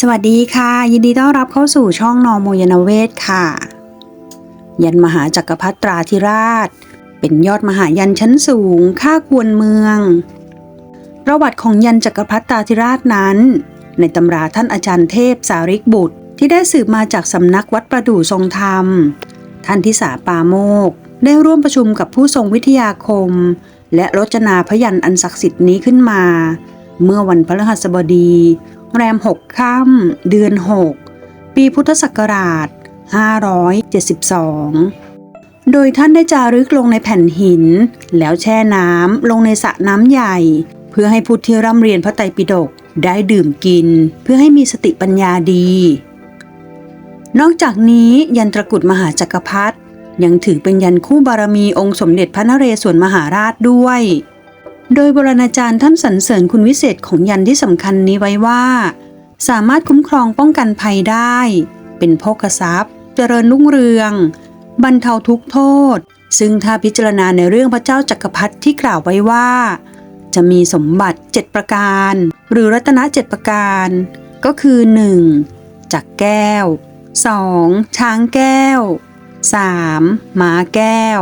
สวัสดีค่ะ ยินดีต้อนรับเข้าสู่ช่องนอโมยนเวศค่ะ ยันมหาจักรพรรดิตราธิราช เป็นยอดมหายันชั้นสูงข้าควรเมือง ประวัติของยันจักรพรรดิตราธิราชนั้น ในตำราท่านอาจารย์เทพสาริกบุตร ที่ได้สืบมาจากสำนักวัดประดู่ทรงธรรม ท่านทิสาปาโมก ได้ร่วมประชุมกับผู้ทรงวิทยาคม และรจนาพยันอันศักดิ์สิทธิ์นี้ขึ้นมา เมื่อวันพฤหัสบดี แรมหกค่ำ เดือน 6 ปีพุทธศักราช 572 โดยท่านได้จารึกลงในแผ่นหิน แล้วแช่น้ำลงในสระน้ำใหญ่ เพื่อให้ผู้ที่ร่ำเรียนพระไตรปิฎกได้ดื่มกิน เพื่อให้มีสติปัญญาดี นอกจากนี้ยันตรกุฎมหาจักรพรรดิยังถือเป็นยันคู่บารมีองค์สมเด็จพระนเรศวรมหาราชด้วย โดยบรณอาจารย์ท่านสรรเสริญคุณวิเศษของยันที่สำคัญนี้ไว้ว่า สามารถคุ้มครองป้องกันภัยได้ เป็นโภคทรัพย์ เจริญรุ่งเรือง บรรเทาทุกโทษ ซึ่งถ้าพิจารณาในเรื่องพระเจ้าจักรพรรดิที่กล่าวไว้ว่า จะมีสมบัติ 7 ประการ หรือรัตนเจ็ดประการ ก็คือ 1. จักรแก้ว 2. ช้างแก้ว 3. ม้าแก้ว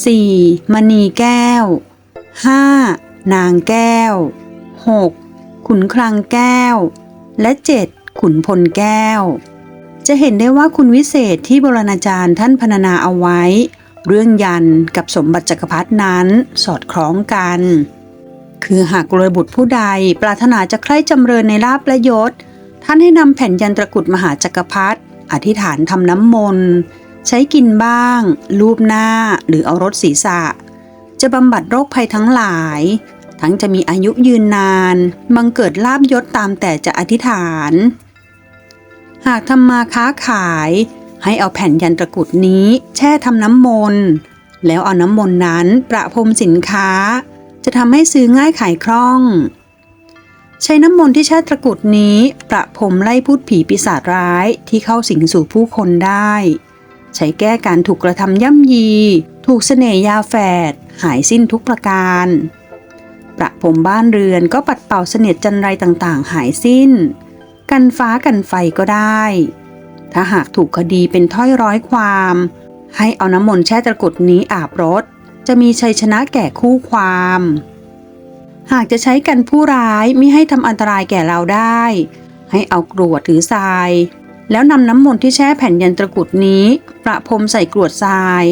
4. มณีแก้ว 5. นางแก้ว 6. ขุนคลังแก้ว และ 7. ขุนพลแก้ว จะเห็นได้ว่าคุณวิเศษที่โบราณอาจารย์ท่านพรรณนาเอาไว้ เรื่องยันกับสมบัติจักรพรรดินั้นสอดคล้องกัน คือหากเลยบุตรผู้ใดปรารถนาจะใคร่จำเริญในลาบและยศ ท่านให้นำแผ่นยันตรกุฎมหาจักรพรรดิอธิษฐานทำน้ำมนต์ใช้กินบ้าง ลูบหน้าหรือเอารถศีรษะ จะบำบัดโรคภัยทั้งหลาย ทั้งจะมีอายุยืนนานบังเกิดลาบยศตามแต่จะอธิษฐาน หากทำมาค้าขาย ให้เอาแผ่นยันตรกุฎนี้แช่ทำน้ำมนต์แล้วเอาน้ำมนต์นั้นประพรมสินค้า จะทำให้ซื้อง่ายขายคล่อง ใช้น้ำมนต์ที่แช่ตะกุดนี้ประพรมไล่พูดผีปีศาจร้ายที่เข้าสิงสู่ผู้คนได้ ใช้แก้การถูกกระทำย่ำยี ถูกเสน่ยาแฝด หายสิ้นทุกประการ ประพรมบ้านเรือนก็ปัดเป่าเสนียดจันไรต่างๆ หายสิ้น กันฟ้ากันไฟก็ได้ ถ้าหากถูกคดีเป็นถ้อยร้อยความ ให้เอาน้ำมนต์แช่ตะกรุดนี้อาบรถ จะมีชัยชนะแก่คู่ความ หากจะใช้กันผู้ร้ายมิให้ทำอันตรายแก่เราได้ ให้เอากรวดหรือทรายแล้วนำน้ำมนต์ที่แช่แผ่นยันตะกรุดนี้ ประพรมใส่กรวดทราย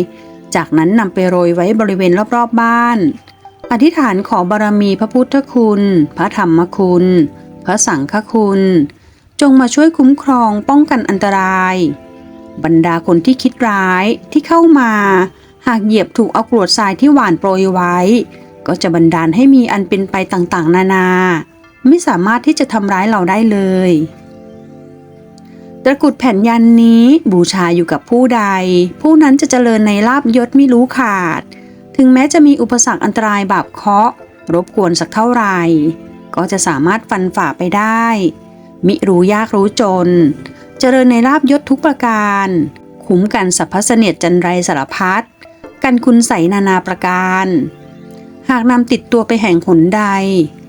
จากนั้นนำไปโรยไว้บริเวณรอบๆบ้าน อธิษฐานขอบารมีพระพุทธคุณ พระธรรมคุณ พระสังฆคุณ จงมาช่วยคุ้มครองป้องกันอันตราย บรรดาคนที่คิดร้ายที่เข้ามา หากเหยียบถูกเอากรวดทรายที่หวานโปรยไว้ ก็จะบันดาลให้มีอันเป็นไปต่างๆ นานา ไม่สามารถที่จะทำร้ายเราได้เลย ตะกุดแผ่นยันนี้บูชาอยู่กับผู้ใด ผู้นั้นจะเจริญในลาบยศไม่รู้ขาด ถึงแม้จะมีอุปสรรคอันตรายบาปเคาะ รบกวนสักเท่าไหร่ ก็จะสามารถฟันฝ่าไปได้ มิรู้ยากรู้จน เจริญในลาบยศทุกประการ คุ้มกันสรรพเสนียดจันไรสารพัดกันคุณใสนานาประการ หากนำติดตัวไปแห่งหนใด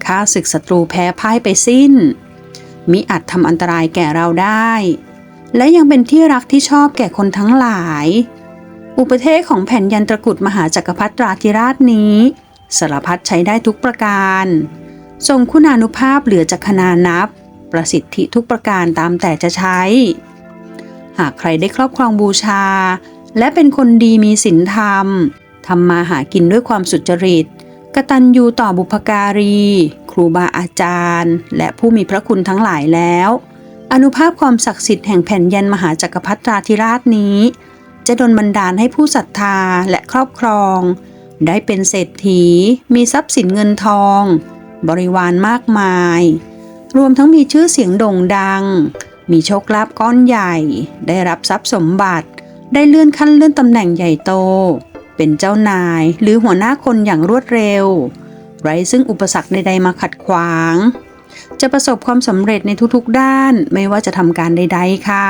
ข้าศึกศัตรูแพ้พ่ายไปสิ้น มิอาจทำอันตรายแก่เราได้ และยังเป็นที่รักที่ชอบแก่คนทั้งหลาย อุปเทศของแผ่นยันตรกุฎมหาจักรพรรดิราธิราชนี้สารพัดใช้ได้ทุกประการทรงคุณานุภาพเหลือจากขนานับ ประสิทธิทุกประการตามแต่จะใช้ หากใครได้ครอบครองบูชา และเป็นคนดีมีศีลธรรมทำมาหากินด้วยความสุจริตกตัญญูต่อบุพการี ครูบาอาจารย์ และผู้มีพระคุณทั้งหลายแล้ว อนุภาพความศักดิ์สิทธิ์แห่งแผ่นยันมหาจักรพรรดิราธิราชนี้ จะดลบันดาลให้ผู้ศรัทธาและครอบครอง ได้เป็นเศรษฐี มีทรัพย์สินเงินทอง บริวารมากมาย รวมทั้งมีชื่อเสียงโด่งดัง มีโชคลาภก้อนใหญ่ ได้รับทรัพย์สมบัติ ได้เลื่อนขั้นเลื่อนตำแหน่งใหญ่โต เป็นเจ้านายหรือหัวหน้าคนอย่างรวดเร็ว ไร้ซึ่งอุปสรรคใดๆมาขัดขวาง จะประสบความสำเร็จในทุกๆด้านไม่ว่าจะทำการใด ๆ ค่ะ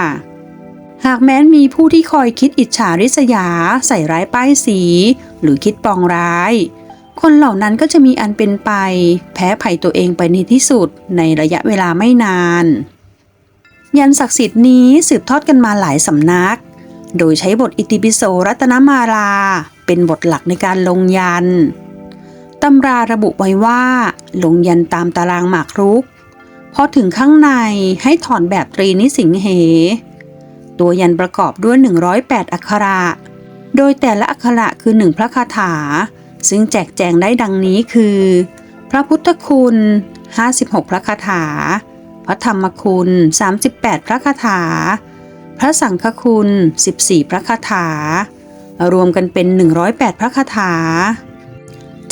หากแม้นมีผู้ที่คอยคิดอิจฉาริษยา ใส่ร้ายป้ายสี หรือคิดปองร้าย คนเหล่านั้นก็จะมีอันเป็นไป แพ้ภัยตัวเองไปในที่สุดในระยะเวลาไม่นาน ยันศักดิ์สิทธิ์นี้สืบทอดกันมาหลายสำนัก โดยใช้บทอิติปิโสรัตนมารา เป็นบทหลักในการลงยัน ตำราระบุไว้ว่า ลงยันตามตารางหมากรุกพอถึงข้างในให้ถอนแบบตรีนิสิงเห ตัวยันประกอบด้วย 108 อักขระ โดยแต่ละอักขระคือหนึ่งพระคาถา ซึ่งแจกแจงได้ดังนี้คือ พระพุทธคุณ 56 พระคาถา พระธรรมคุณ 38 พระคาถา พระสังฆคุณ 14 พระคาถา รวมกันเป็น 108 พระคาถา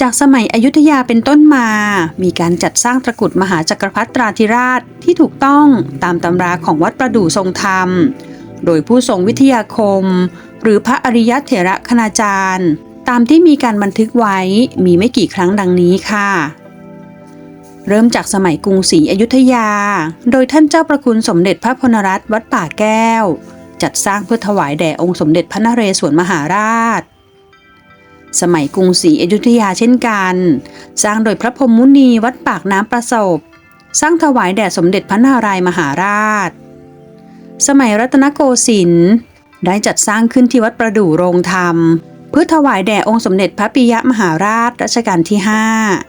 จากสมัยอยุธยาเป็นต้นมา มีการจัดสร้างตระกุดมหาจักรพรรดิตราธิราชที่ถูกต้องตามตำราของวัดประดู่ทรงธรรม โดยผู้ทรงวิทยาคม หรือพระอริยเถระคณาจารย์ ตามที่มีการบันทึกไว้มีไม่กี่ครั้งดังนี้ค่ะ เริ่มจากสมัยกรุงศรีอยุธยา โดยท่านเจ้าประคุณสมเด็จพระพลรัตน์วัดป่าแก้ว จัดสร้างเพื่อถวายแด่องค์สมเด็จพระนเรศวรมหาราช สมัยกรุงศรีอยุธยาเช่นกัน สร้างโดยพระพรหมมุนีวัดปากน้ำประสบ สร้างถวายแด่สมเด็จพระนารายมหาราช สมัยรัตนโกสินทร์ได้จัดสร้างขึ้นที่วัดประดู่โรงธรรม เพื่อถวายแด่องค์สมเด็จพระปิยมหาราชรัชกาลที่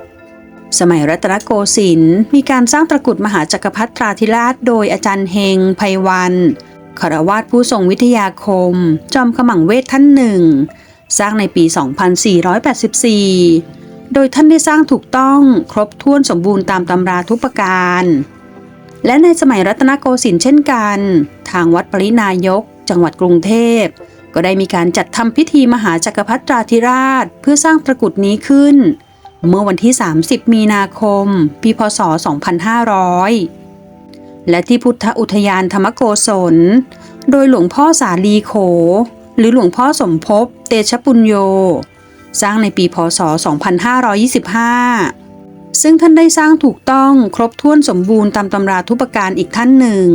5 สมัยรัตนโกสินทร์มีการสร้างตระกุดมหาจักรพรรดิตราธิราชโดยอาจารย์เฮงไพวันคารวาสผู้ทรงวิทยาคม จอมขมังเวทท่านหนึ่ง สร้างในปี 2484 โดยท่านได้สร้างถูกต้องครบถ้วนสมบูรณ์ตามตำราทุกประการ และในสมัยรัตนโกสินทร์เช่นกัน ทางวัดปรินายก จังหวัดกรุงเทพ ก็ได้มีการจัดทำพิธีมหาจักรพรรดิราธิราช เพื่อสร้างตระกุดนี้ขึ้น เมื่อวันที่ 30 มีนาคม ปีพศ 2500และที่พุทธอุทยานธรรมโกศล โดยหลวงพ่อสาลีโข หรือหลวงพ่อสมภพเตชะปุญโย สร้างในปีพศ 2525 ซึ่งท่านได้สร้างถูกต้องครบถ้วนสมบูรณ์ตามตำราทุปการอีกท่านหนึ่ง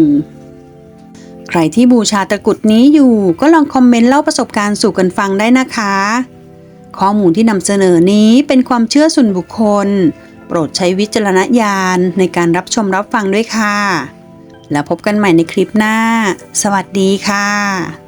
ใครที่บูชาตะกุดนี้อยู่ก็ลองคอมเมนต์เล่าประสบการณ์สู่กันฟังได้นะคะ ข้อมูลที่นำเสนอนี้เป็นความเชื่อส่วนบุคคล โปรดใช้วิจารณญาณในการรับชมรับฟังด้วยค่ะแล้วพบกันใหม่ในคลิปหน้า สวัสดีค่ะ